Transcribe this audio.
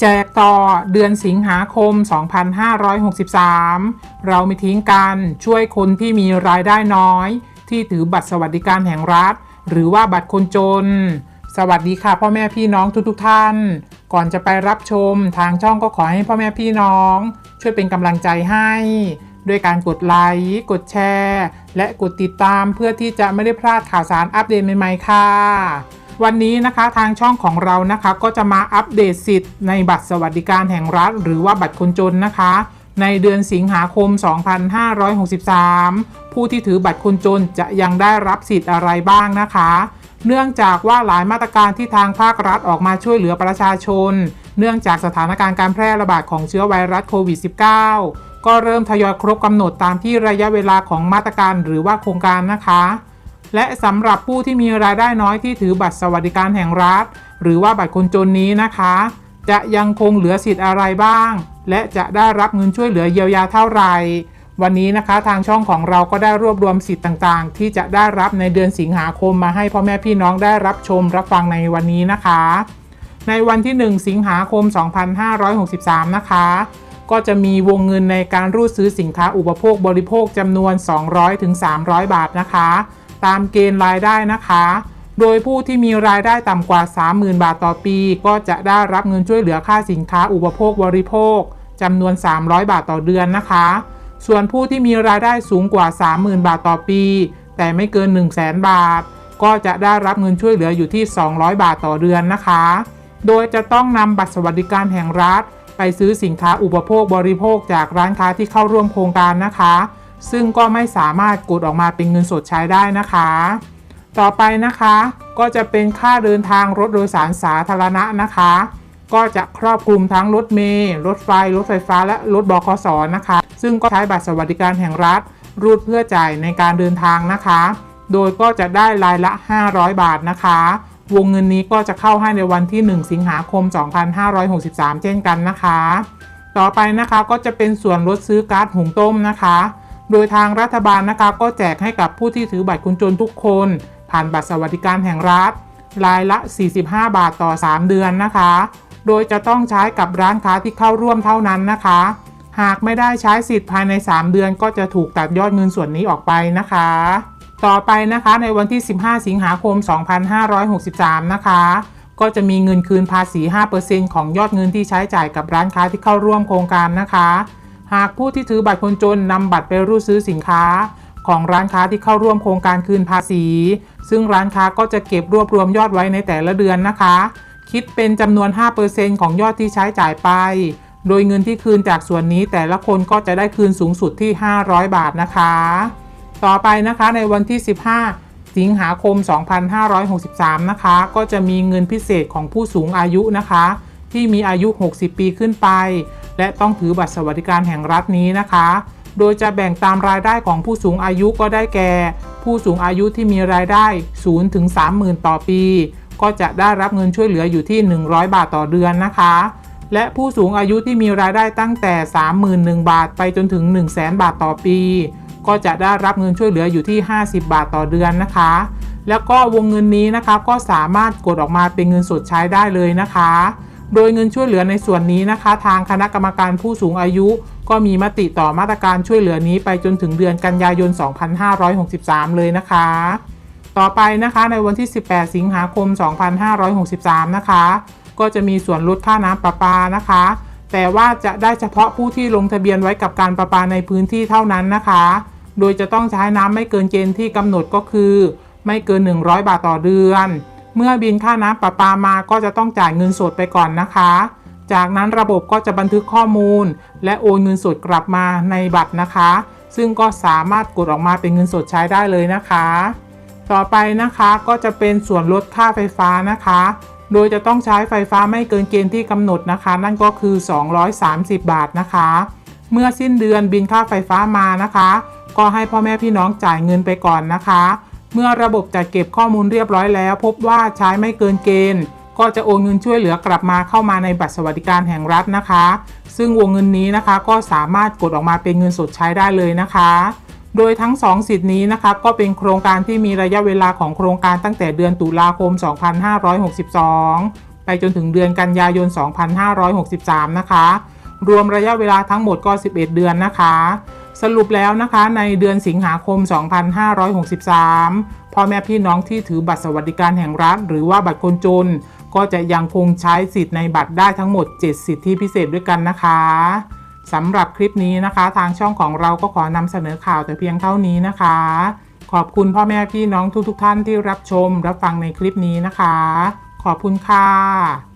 แจกต่อเดือนสิงหาคม 2563 เราไม่ทิ้งกันช่วยคนที่มีรายได้น้อย ที่ถือบัตรสวัสดิการแห่งรัฐ หรือว่าบัตรคนจน สวัสดีค่ะพ่อแม่พี่น้องทุกๆทท่าน ก่อนจะไปรับชมทางช่องก็ขอให้พ่อแม่พี่น้อง ช่วยเป็นกำลังใจให้ด้วยการกดไลค์ กดแชร์ และกดติดตามเพื่อที่จะไม่ได้พลาดข่าวสารอัปเดตใหม่ๆค่ะ วันนี้นะคะทางช่องของเรานะคะก็จะมาอัปเดตสิทธิ์ในบัตรสวัสดิการแห่งรัฐ หรือว่าบัตรคนจนนะคะ ในเดือนสิงหาคม 2563 ผู้ที่ถือบัตรคนจนจะยังได้รับสิทธิ์อะไรบ้างนะคะ เนื่องจากว่าหลายมาตรการที่ทางภาครัฐออกมาช่วยเหลือประชาชน เนื่องจากสถานการณ์การแพร่ระบาดของเชื้อไวรัสโควิด -19 ก็เริ่มทยอยครบกำหนดตามที่ระยะเวลาของมาตรการหรือว่าโครงการนะคะ และสำหรับผู้ที่มีรายได้น้อยที่ถือบัตรสวัสดิการแห่งรัฐ หรือว่าบัตรคนจนนี้นะคะ จะยังคงเหลือสิทธิ์อะไรบ้าง และจะได้รับเงินช่วยเหลือเยียวยาเท่าไหร่วันนี้นะคะทางช่องของเราก็ได้รวบรวมสิทธิ์ต่างๆ ที่จะได้รับในเดือนสิงหาคมมาให้พ่อแม่พี่น้องได้รับชมรับฟังในวันนี้นะคะ ในวันที่ 1 สิงหาคม 2563 นะคะ ก็จะมีวงเงินในการรูดซื้อสินค้าอุปโภคบริโภคจำนวน 200-300 บาทนะคะ ตามเกณฑ์รายได้นะคะ โดยผู้ที่มีรายได้ต่ำกว่า 30,000 บาทต่อปี ก็จะได้รับเงินช่วยเหลือค่าสินค้าอุปโภคบริโภคจำนวน 300 บาทต่อเดือนนะคะ ส่วนผู้ที่มีรายได้สูงกว่า 30,000 บาทต่อปี แต่ไม่เกิน 100,000 บาท ก็จะได้รับเงินช่วยเหลืออยู่ที่ 200 บาทต่อเดือนนะคะ โดยจะต้องนำบัตรสวัสดิการแห่งรัฐ ไปซื้อสินค้าอุปโภคบริโภคจากร้านค้าที่เข้าร่วมโครงการนะคะ ซึ่งก็ไม่สามารถกดออกมาเป็นเงินสดใช้ได้นะคะ ต่อไปนะคะก็จะเป็นค่าเดินทางรถโดยสารสาธารณะนะคะ ก็จะครอบคลุมทั้งรถเมล์รถไฟ รถไฟฟ้า และรถบขสนะคะ ซึ่งก็ใช้บัตรสวัสดิการแห่งรัฐ รูดเพื่อจ่ายในการเดินทางนะคะ โดยก็จะได้รายละ 500 บาทนะคะ วงเงินนี้ก็จะเข้าให้ในวันที่ 1 สิงหาคม 2563 เช่นกันนะคะ ต่อไปนะคะก็จะเป็นส่วนลดซื้อก๊าซหุงต้มนะคะ โดยทางรัฐบาลนะคะก็แจกให้กับผู้ที่ถือบัตรคนจนทุกคน ผ่านบัตรสวัสดิการแห่งรัฐรายละ 45 บาทต่อ 3 เดือนนะคะ โดยจะต้องใช้กับร้านค้าที่เข้าร่วมเท่านั้นนะคะ หากไม่ได้ใช้สิทธิ์ภายใน 3 เดือนก็จะถูกตัดยอดเงินส่วนนี้ออกไปนะคะ ต่อไปนะคะในวันที่ 15 สิงหาคม 2563 นะคะ ก็จะมีเงินคืนภาษี 5%ของยอดเงินที่ใช้จ่ายกับร้านค้าที่เข้าร่วมโครงการนะคะ หากผู้ที่ถือบัตรคนจนนำบัตรไปรูดซื้อสินค้า ของร้านค้าที่เข้าร่วมโครงการคืนภาษี ซึ่งร้านค้าก็จะเก็บรวบรวมยอดไว้ในแต่ละเดือนนะคะ คิดเป็นจำนวน 5%ของยอดที่ใช้จ่ายไป โดยเงินที่คืนจากส่วนนี้แต่ละคนก็จะได้คืนสูงสุดที่ 500 บาทนะคะ ต่อไปนะคะในวันที่ 15สิงหาคม 2563 นะคะ ก็จะมีเงินพิเศษของผู้สูงอายุนะคะ ที่มีอายุ 60 ปีขึ้นไป และต้องถือบัตรสวัสดิการแห่งรัฐนี้นะคะ โดยจะแบ่งตามรายได้ของผู้สูงอายุก็ได้แก่ ผู้สูงอายุที่มีรายได้0ถึง30,000 ต่อปี ก็จะได้รับเงินช่วยเหลืออยู่ที่ 100 บาทต่อเดือนนะคะ และผู้สูงอายุที่มีรายได้ตั้งแต่ 31,000 บาทไปจนถึง 100,000 บาทต่อปี ก็จะได้รับเงินช่วยเหลืออยู่ที่ 50 บาทต่อเดือนนะคะ แล้วก็วงเงินนี้นะคะก็สามารถกดออกมาเป็นเงินสดใช้ได้เลยนะคะ โดยเงินช่วยเหลือในส่วนนี้นะคะ ทางคณะกรรมการผู้สูงอายุ ก็มีมติต่อมาตรการช่วยเหลือนี้ไปจนถึงเดือนกันยายน 2563 เลยนะคะ ต่อไปนะคะในวันที่ 18 สิงหาคม 2563 นะคะ ก็จะมีส่วนลดค่าน้ำประปานะคะ แต่ว่าจะได้เฉพาะผู้ที่ลงทะเบียนไว้กับการประปาในพื้นที่เท่านั้นนะคะ โดยจะต้องใช้น้ำไม่เกินเกณฑ์ที่กำหนดก็คือ ไม่เกิน 100 บาทต่อเดือน เมื่อบินค่าน้ำประปามาก็จะต้องจ่ายเงินสดไปก่อนนะคะ จากนั้นระบบก็จะบันทึกข้อมูล และโอนเงินสดกลับมาในบัตรนะคะ ซึ่งก็สามารถกดออกมาเป็นเงินสดใช้ได้เลยนะคะ ต่อไปนะคะก็จะเป็นส่วนลดค่าไฟฟ้านะคะ โดยจะต้องใช้ไฟฟ้าไม่เกินเกณฑ์ที่กำหนดนะคะ นั่นก็คือ 230 บาทนะคะ เมื่อสิ้นเดือนบินค่าไฟฟ้ามานะคะ ก็ให้พ่อแม่พี่น้องจ่ายเงินไปก่อนนะคะ เมื่อระบบจัดเก็บข้อมูลเรียบร้อยแล้ว พบว่าใช้ไม่เกินเกณฑ์ ก็จะโอนเงินช่วยเหลือกลับมาเข้ามาในบัตรสวัสดิการแห่งรัฐนะคะ ซึ่งวงเงินนี้นะคะก็สามารถกดออกมาเป็นเงินสดใช้ได้เลยนะคะ โดยทั้ง 2 สิทธินี้นะคะก็เป็นโครงการที่มีระยะเวลาของโครงการตั้งแต่เดือนตุลาคม 2562 ไปจนถึงเดือนกันยายน 2563 นะคะ รวมระยะเวลาทั้งหมดก็ 11 เดือนนะคะ สรุปแล้วนะคะในเดือนสิงหาคม 2563 พ่อแม่พี่น้องที่ถือบัตรสวัสดิการแห่งรัฐ หรือว่าบัตรคนจน ก็จะยังคงใช้สิทธิ์ในบัตรได้ทั้งหมด 7 สิทธิพิเศษด้วยกันนะคะสำหรับคลิปนี้นะคะ ทางช่องของเราก็ขอนำเสนอข่าวแต่เพียงเท่านี้นะคะ ขอบคุณพ่อแม่พี่น้องทุกๆทท่านที่รับชม รับฟังในคลิปนี้นะคะ ขอบคุณค่ะ